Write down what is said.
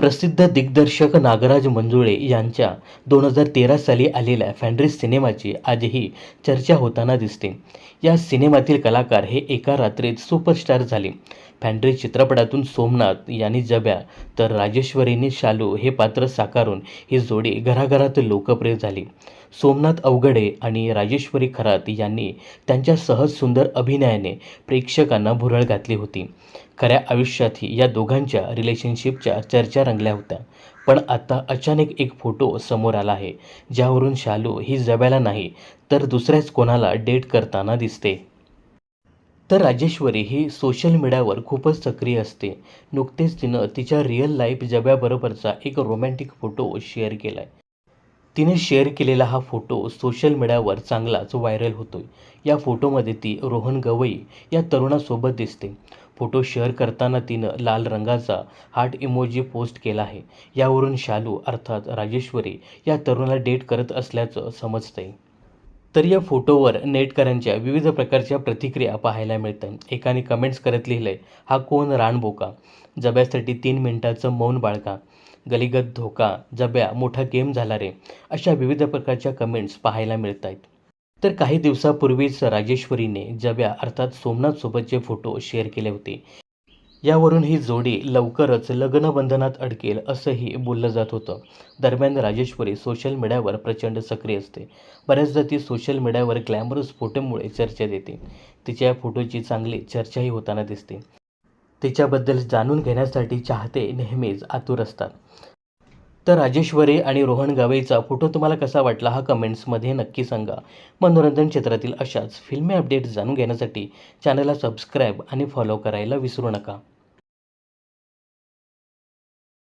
प्रसिद्ध दिग्दर्शक नागराज मंजुळे यांच्या दोन हजार तेरा साली आलेल्या फॅन्ड्रीज सिनेमाची आजही चर्चा होताना दिसते. या सिनेमातील कलाकार हे एका रात्रीत सुपरस्टार झाले. फॅन्ड्रीज चित्रपटातून सोमनाथ यांनी जब्या तर राजेश्वरीने शालू हे पात्र साकारून ही जोडी घराघरात लोकप्रिय झाली. सोमनाथ अवघडे आणि राजेश्वरी खरात यांनी त्यांच्या सहज सुंदर अभिनयाने प्रेक्षकांना भुरळ घातली होती. खऱ्या आयुष्यातही या दोघांच्या रिलेशनशिपच्या चर्चा रंगल्या होत्या. पण आता अचानक एक फोटो समोर आला आहे. ज्यावरून शालू ही जब्याला नाही तर दुसऱ्याच कोणाला डेट करताना दिसते. तर राजेश्वरी ही सोशल मीडियावर खूपच सक्रिय असते. नुकतेच तिनं तिच्या रिअल लाईफ जब्याबरोबरचा एक रोमॅन्टिक फोटो शेअर केला आहे तिने शेअर केलेला हा फोटो सोशल मीडियावर चांगलाच व्हायरल होतोय. या फोटोमध्ये ती रोहन गवई या तरुणासोबत दिसते. फोटो शेअर करताना तिनं लाल रंगाचा हार्ट इमोजी पोस्ट केला आहे. यावरून शालू अर्थात राजेश्वरी या तरुणाला डेट करत असल्याचं समजतंय. तर या फोटोवर नेटकऱ्यांच्या विविध प्रकारच्या प्रतिक्रिया पाहायला मिळतात एकाने कमेंट्स करत लिहिलंय हा कोण रानबोका जब्यासाठी तीन मिनिटाचं मौन बाळगा. गलिगत धोका जब्या मोठा गेम झाला रे. अशा विविध प्रकारच्या कमेंट्स पाहायला मिळत आहेत तर काही दिवसापूर्वीच राजेश्वरीने जब्या अर्थात सोमनाथसोबतचे फोटो शेअर केले होते यावरून ही जोडी लवकरच लग्नबंधनात अडकेल असंही बोललं जात होतं. दरम्यान राजेश्वरी सोशल मीडियावर प्रचंड सक्रिय असते. बऱ्याचदा ती सोशल मीडियावर ग्लॅमरस फोटोमुळे चर्चा देते. तिच्या या फोटोची चांगली चर्चाही होताना दिसते. तिच्याबद्दल जाणून घेण्यासाठी चाहते नेहमीच आतुर असतात. तर राजेश्वरी आणि रोहन गावेचा फोटो तुम्हाला कसा वाटला हा कमेंट्समध्ये नक्की सांगा. मनोरंजन क्षेत्रातील अशाच फिल्मी अपडेट्स जाणून घेण्यासाठी चॅनलला सबस्क्राईब आणि फॉलो करायला विसरू नका.